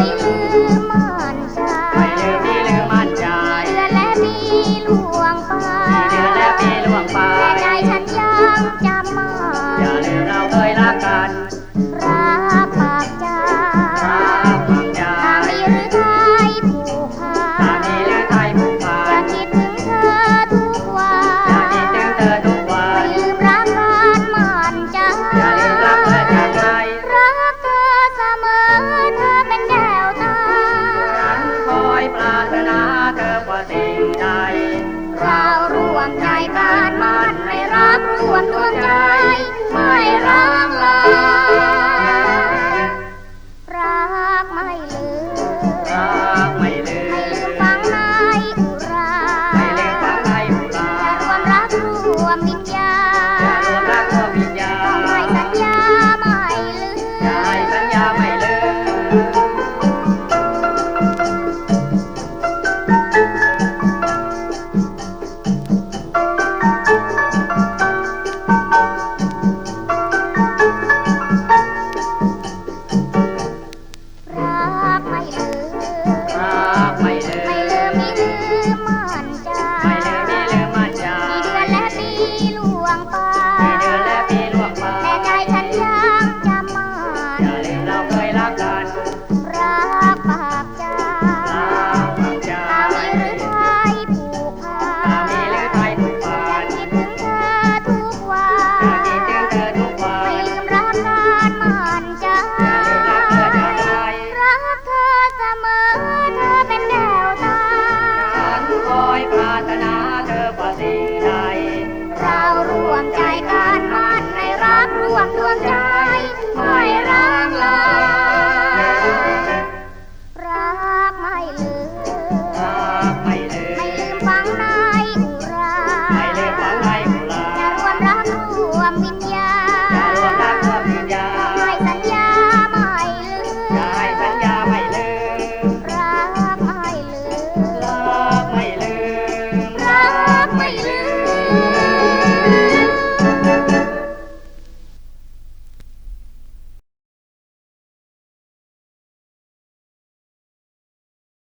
มีหรือมั่นใจเดือนแลือมั่นใจเดือนและปีหรือก me down. Thank you.